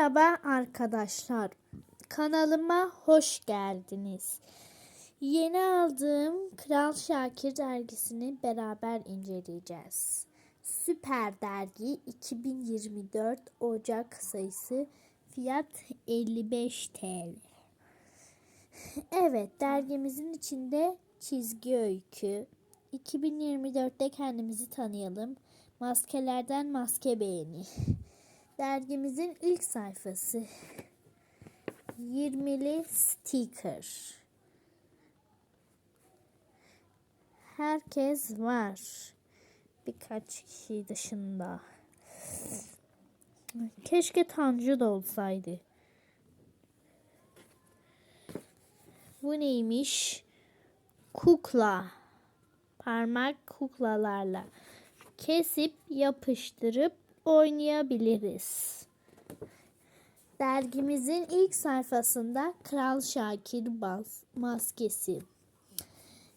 Merhaba arkadaşlar. Kanalıma hoş geldiniz. Yeni aldığım Kral Şakir dergisini beraber inceleyeceğiz. Süper Dergi 2024 Ocak sayısı fiyat 55 TL. Evet, dergimizin içinde çizgi öykü. 2024'te kendimizi tanıyalım. Maskelerden maske beğeni. Dergimizin ilk sayfası. 20'li sticker. Herkes var. Birkaç kişi dışında. Keşke Tanju da olsaydı. Bu neymiş? Kukla. Parmak kuklalarla kesip yapıştırıp oynayabiliriz. Dergimizin ilk sayfasında Kral Şakir maskesi.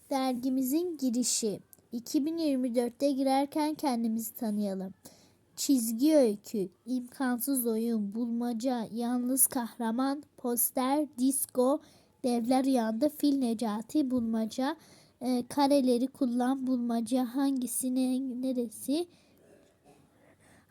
Dergimizin girişi. 2024'te girerken kendimizi tanıyalım. Çizgi öykü, imkansız oyun, bulmaca, yalnız kahraman, poster, disco, devler yandı, fil necati, bulmaca, e, kareleri kullan, bulmaca, hangisine neresi,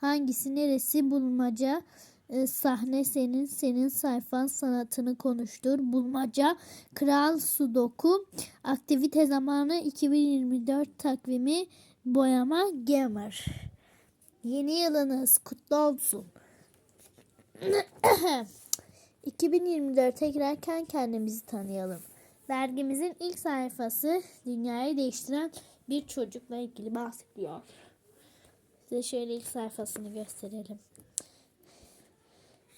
hangisi neresi, bulmaca, e, sahne senin, senin sayfan sanatını konuştur, bulmaca, kral sudoku, aktivite zamanı 2024 takvimi, boyama, gamer. Yeni yılınız kutlu olsun. 2024'e girerken kendimizi tanıyalım. Dergimizin ilk sayfası dünyayı değiştiren bir çocukla ilgili bahsediyor. Size şöyle ilk sayfasını gösterelim.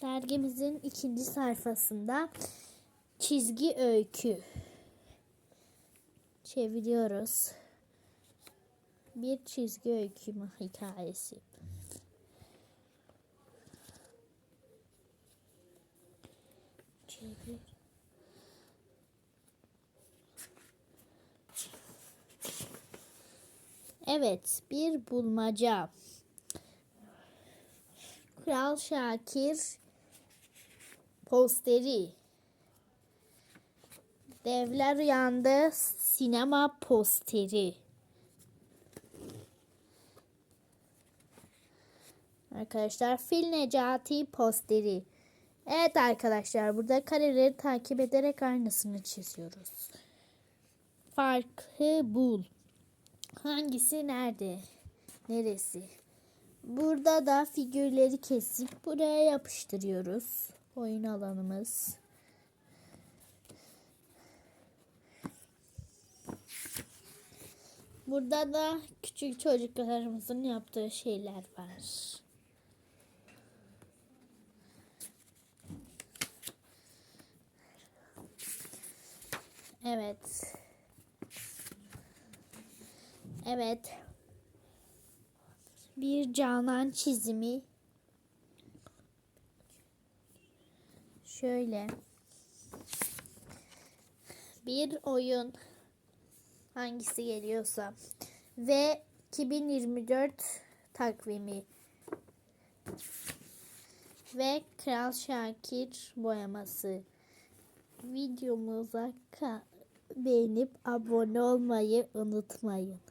Dergimizin ikinci sayfasında çizgi öykü. Çeviriyoruz. Bir çizgi öykü hikayesi. Çevir. Evet, bir bulmaca. Kral Şakir posteri. Devler yandı sinema posteri. Arkadaşlar Fil Necati posteri. Evet arkadaşlar burada kareleri takip ederek aynısını çiziyoruz. Farkı bul. Hangisi nerede? Neresi? Burada da figürleri kesip buraya yapıştırıyoruz. Oyun alanımız. Burada da küçük çocuklarımızın yaptığı şeyler var. Evet. Evet. Bir canan çizimi. Şöyle. Bir oyun. Hangisi geliyorsa. Ve 2024 takvimi. Ve Kral Şakir boyaması. Videomuza beğenip abone olmayı unutmayın.